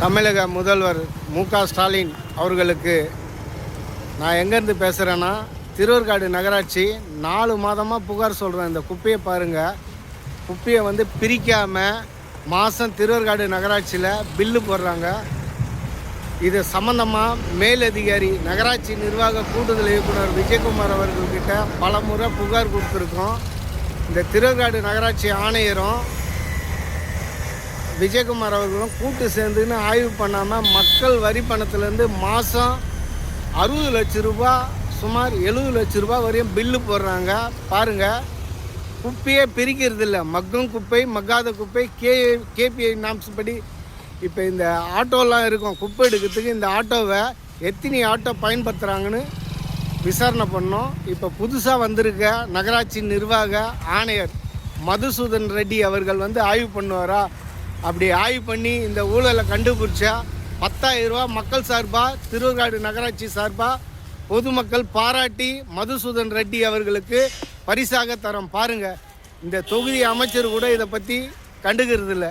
தமிழக முதல்வர் மு க ஸ்டாலின் அவர்களுக்கு நான் எங்கேருந்து பேசுகிறேன்னா திருவர்காடு நகராட்சி நாலு மாதமாக புகார் சொல்கிறேன். இந்த குப்பையை பாருங்கள் குப்பையை வந்து பிரிக்காமல் மாதம் திருவர்காடு நகராட்சியில் பில்லு போடுறாங்க. இது சம்மந்தமாக மேலதிகாரி நகராட்சி நிர்வாக கூடுதல் இயக்குனர் விஜயகுமார் அவர்கள்கிட்ட பல முறை புகார் கொடுத்துருக்கோம். இந்த திருவர்காடு நகராட்சி ஆணையரும் விஜயகுமார் அவர்களும் கூட்டு சேர்ந்துன்னு ஆய்வு பண்ணாமல் மக்கள் வரி பணத்துலேருந்து மாதம் அறுபது லட்ச ரூபா சுமார் எழுபது லட்ச ரூபா வரையும் பில்லு போடுறாங்க. பாருங்கள் குப்பையே பிரிக்கிறது இல்லை. மக்கும் குப்பை மக்காத குப்பை கே கேபிஐ நாம்ஸ் படி இப்போ இந்த ஆட்டோலாம் இருக்கும். குப்பை எடுக்கிறதுக்கு இந்த ஆட்டோவை எத்தனை ஆட்டோ பயன்படுத்துகிறாங்கன்னு விசாரணை பண்ணோம். இப்போ புதுசாக வந்திருக்க நகராட்சி நிர்வாக ஆணையர் மதுசூதன் ரெட்டி அவர்கள் வந்து ஆய்வு பண்ணுவாரா? அப்படி ஆய்வு பண்ணி இந்த ஊழலை கண்டுபிடிச்சா பத்தாயிரம் ரூபா மக்கள் சார்பாக திருவர்காடு நகராட்சி சார்பாக பொதுமக்கள் பாராட்டி மதுசூதன் ரெட்டி அவர்களுக்கு பரிசாக தரோம். பாருங்க இந்த தொகுதி அமைச்சர் கூட இதை பற்றி கண்டுக்கிறது இல்லை.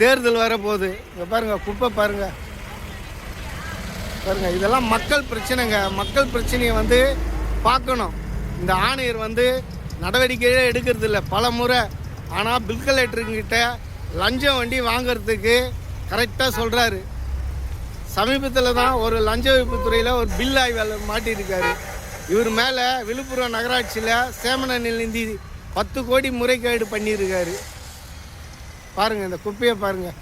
தேர்தல் வரப்போகுது. இங்கே பாருங்க குப்பை பாருங்க. பாருங்க இதெல்லாம் மக்கள் பிரச்சனைங்க. மக்கள் பிரச்சனையை வந்து பார்க்கணும். இந்த ஆணையர் வந்து நடவடிக்கையே எடுக்கிறது இல்லை பல முறை ஆனால் பில் கலெக்டருங்கிட்ட லஞ்சம் வண்டி வாங்குறதுக்கு கரெக்டாக சொல்கிறாரு சமீபத்தில் தான் ஒரு லஞ்ச ஒழிப்புத்துறையில் ஒரு பில் ஆய்வாளர் மாட்டியிருக்காரு. இவர் மேலே விழுப்புரம் நகராட்சியில் சேமன நிதி பத்து கோடி முறைகேடு பண்ணியிருக்காரு. பாருங்கள் இந்த குப்பையை பாருங்கள்